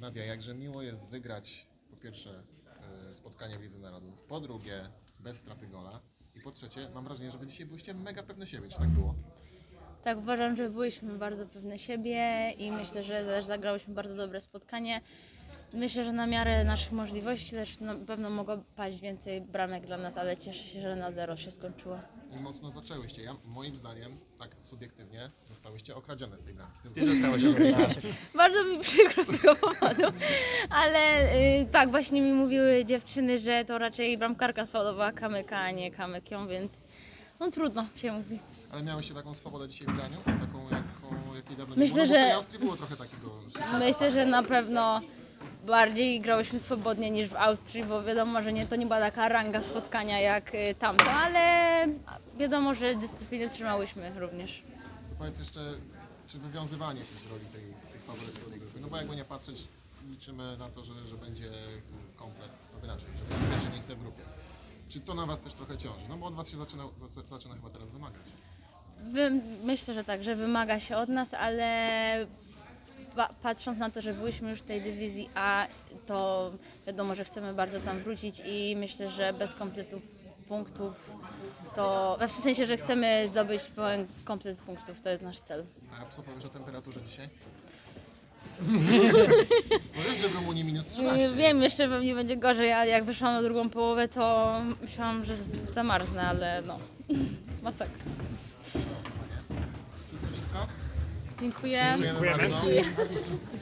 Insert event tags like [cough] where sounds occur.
Nadia, jakże miło jest wygrać po pierwsze e, spotkanie w Lidze Narodów, po drugie bez straty gola i po trzecie mam wrażenie, że wy dzisiaj byliście mega pewne siebie, czy tak było? Tak, uważam, że byliśmy bardzo pewne siebie i myślę, że też zagrałyśmy bardzo dobre spotkanie. Myślę, że na miarę naszych możliwości też na pewno mogło paść więcej bramek dla nas, ale cieszę się, że na zero się skończyło. I mocno zaczęłyście. Ja, moim zdaniem, tak subiektywnie, zostałyście okradzione z tej bramki. To Ty zostałeś [laughs] okradziona. Bardzo mi przykro z tego powodu, ale y, tak, właśnie mi mówiły dziewczyny, że to raczej bramkarka sfaulowała kamyka, a nie kamyk ją, więc no trudno się mówi. Ale miałyście taką swobodę dzisiaj w graniu? Taką, jaką, jakiej dawno nie Myślę, było? No bo w tej Austrii było trochę takiego życia. Myślę, że na pewno bardziej grałyśmy swobodnie niż w Austrii, bo wiadomo, że nie, to nie była taka ranga spotkania jak y, tamto, ale wiadomo, że dyscypliny trzymałyśmy również. To powiedz jeszcze, czy wywiązywanie się z roli tej, tych faworytów tej grupy? No bo jakby nie patrzeć, liczymy na to, że, że będzie komplet, no inaczej, że będzie pierwsze miejsce w grupie. Czy to na Was też trochę ciąży? No bo od Was się zaczyna, zaczyna, zaczyna chyba teraz wymagać. Wy, myślę, że tak, że wymaga się od nas, ale pa, patrząc na to, że byliśmy już w tej dywizji A, to wiadomo, że chcemy bardzo tam wrócić i myślę, że bez kompletu punktów to [laughs] w sensie, że chcemy zdobyć pełen komplet punktów, to jest nasz cel. A co powiesz o temperaturze dzisiaj? [laughs] Bo wiesz, że w Rumunii minus 13 Nie wiem, jeszcze pewnie będzie gorzej, ale jak wyszłam na drugą połowę, to myślałam, że zamarznę, ale no, [laughs] masakra. Dziękuję. Dziękujemy Dziękujemy. bardzo.